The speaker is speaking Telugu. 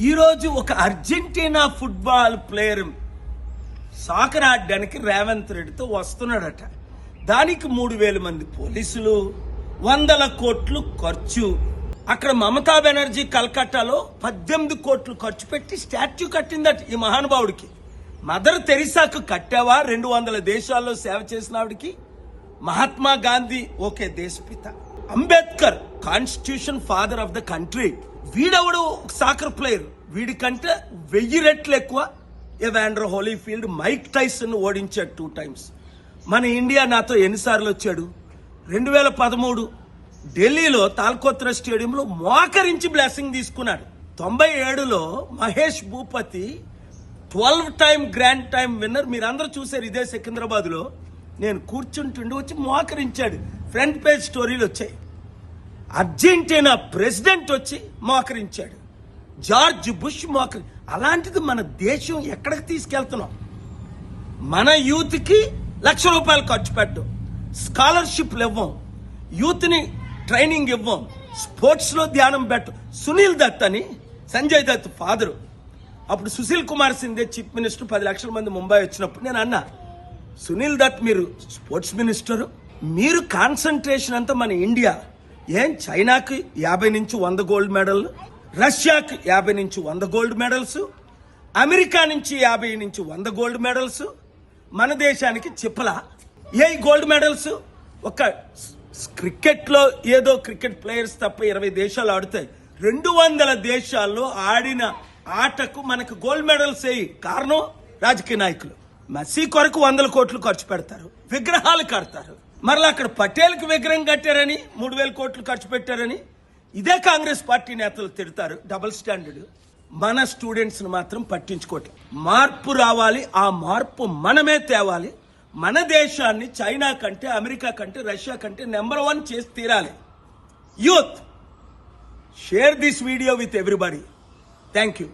ఈరోజు ఒక అర్జెంటీనా ఫుట్బాల్ ప్లేయర్ సాకర్ ఆడడానికి రేవంత్ రెడ్డితో వస్తున్నాడట. దానికి మూడు వేల మంది పోలీసులు వందల కోట్లు ఖర్చు. అక్కడ మమతా బెనర్జీ కల్కట్టాలో పద్దెనిమిది కోట్లు ఖర్చు పెట్టి స్టాచ్యూ కట్టిందట ఈ మహానుభావుడికి. మదర్ తెరిసాకు కట్టావా? రెండు వందల దేశాల్లో సేవ చేసిన ఆవిడికి? Mahatma Gandhi okay దేశపిత. Ambedkar constitution father of the country. వీడెవడు? సాకర్ ప్లేయర్ వీడికంటే వెయ్యి రెట్లు ఎక్కువ ఎవాండ్రో హోలీఫీల్డ్ మైక్ టైసన్ ఓడించాడు టూ టైమ్స్ మన ఇండియా నాతో ఎన్నిసార్లు వచ్చాడు? రెండు వేల పదమూడు ఢిల్లీలో తాల్కోత్రా స్టేడియంలో మోకరించి బ్లెస్సింగ్ తీసుకున్నాడు. తొంభై ఏడులో Mahesh Bhupathi twelve time grand time winner. మీరందరూ చూశారు ఇదే సికింద్రాబాద్లో. నేను కూర్చుంటుండి వచ్చి మోకరించాడు. ఫ్రంట్ పేజ్ స్టోరీలు వచ్చాయి. అర్జెంటీనా ప్రెసిడెంట్ వచ్చి మోకరించాడు. జార్జ్ బుష్ మోకరి అలాంటిది మన దేశం ఎక్కడికి తీసుకెళ్తున్నాం? మన యూత్కి లక్ష రూపాయలు ఖర్చు పెట్టం స్కాలర్షిప్లు ఇవ్వం. యూత్ని ట్రైనింగ్ ఇవ్వం. స్పోర్ట్స్లో ధ్యానం పెట్టం సునీల్ దత్ అని సంజయ్ దత్ ఫాదరు. అప్పుడు సుశీల్ కుమార్ సింధే చీఫ్ మినిస్టర్ పది లక్షల మంది ముంబై వచ్చినప్పుడు నేను అన్నా సునీల్ దత్ మీరు స్పోర్ట్స్ మినిస్టర్ మీరు కాన్సన్ట్రేషన్ అంతా మన ఇండియా. ఏం చైనాకి యాభై నుంచి వంద గోల్డ్ మెడల్ రష్యాకి యాభై నుంచి వంద గోల్డ్ మెడల్స్ అమెరికా నుంచి యాభై నుంచి వంద గోల్డ్ మెడల్స్ మన దేశానికి చిప్పల? ఏ గోల్డ్ మెడల్స్? ఒక క్రికెట్లో ఏదో క్రికెట్ ప్లేయర్స్ తప్ప ఇరవై దేశాలు ఆడుతాయి రెండు వందల దేశాల్లో ఆడిన ఆటకు మనకు గోల్డ్ మెడల్స్ వేయి కారణం? రాజకీయ నాయకులు. మసీ కొరకు వందల కోట్లు ఖర్చు పెడతారు. విగ్రహాలు కడతారు. మరలా అక్కడ పటేల్కి విగ్రహం కట్టారని మూడు వేల కోట్లు ఖర్చు పెట్టారని ఇదే కాంగ్రెస్ పార్టీ నేతలు తిడతారు డబుల్ స్టాండర్డ్. మన స్టూడెంట్స్ని మాత్రం పట్టించుకోవట్లేదు మార్పు రావాలి ఆ మార్పు మనమే తేవాలి. మన దేశాన్ని చైనా కంటే అమెరికా కంటే రష్యా కంటే నెంబర్ వన్ చేసి తీరాలి. Youth share this video with everybody. Thank you